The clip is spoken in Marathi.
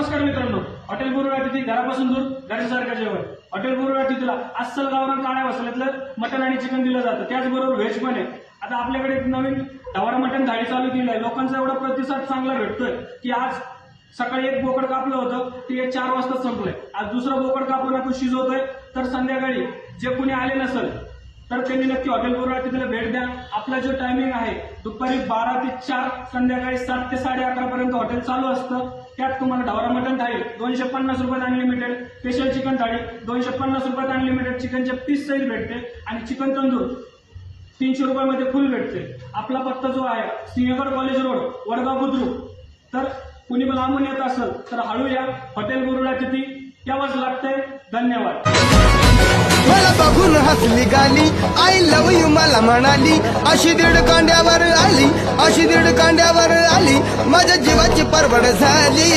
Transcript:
नमस्कार मित्रांनो हॉटेल बोरुडा तिथे घरापासून दूर घरासारखं जेवण. हॉटेल बोरुडा तिथेला अस्सल गावरान काळ्या वसल्यातलं मटण आणि चिकन दिलं जातं. त्याचबरोबर व्हेज पण आहे. आता आपल्याकडे एक नवीन ढवारा मटण थाळी चालू केली आहे लोकांचा एवढा प्रतिसाद चांगला भेटतोय की आज सकाळी एक बोकड कापलं होतं ते एक चार वाजता संपलंय. आज दुसरं बोकड कापून आपण शिजवतोय तर संध्याकाळी जे कुणी आले नसेल तर त्यांनी नक्की हॉटेल बोरुडा तिथे भेट द्या. आपला जो टायमिंग आहे दुपारी बारा ते चार संध्याकाळी सात ते साडे अकरा पर्यंत हॉटेल चालू असतं. त्यात तुम्हाला ढावरा मटण थाळी दोनशे पन्नास रुपयात अनलिमिटेड स्पेशल चिकन थाळी दोनशे पन्नास रुपयात अनलिमिटेड चिकनचे पीस सहित भेटते. आणि चिकन तंदूर तीनशे रुपयामध्ये फुल भेटते. आपला पत्ता जो आहे सिंहगड कॉलेज रोड वडगाव बुद्रुक. तर कुणी पण लांबून येत असेल तर हळू या. हॉटेल बोरुडा तिथे. यावंच लागतंय? धन्यवाद. मला बघून हसली गाली आय लव यू मला म्हणाली. अशी दीड कांड्यावर आली. अशी दीड कांड्यावर आली. माझ्या जीवाची परवड झाली.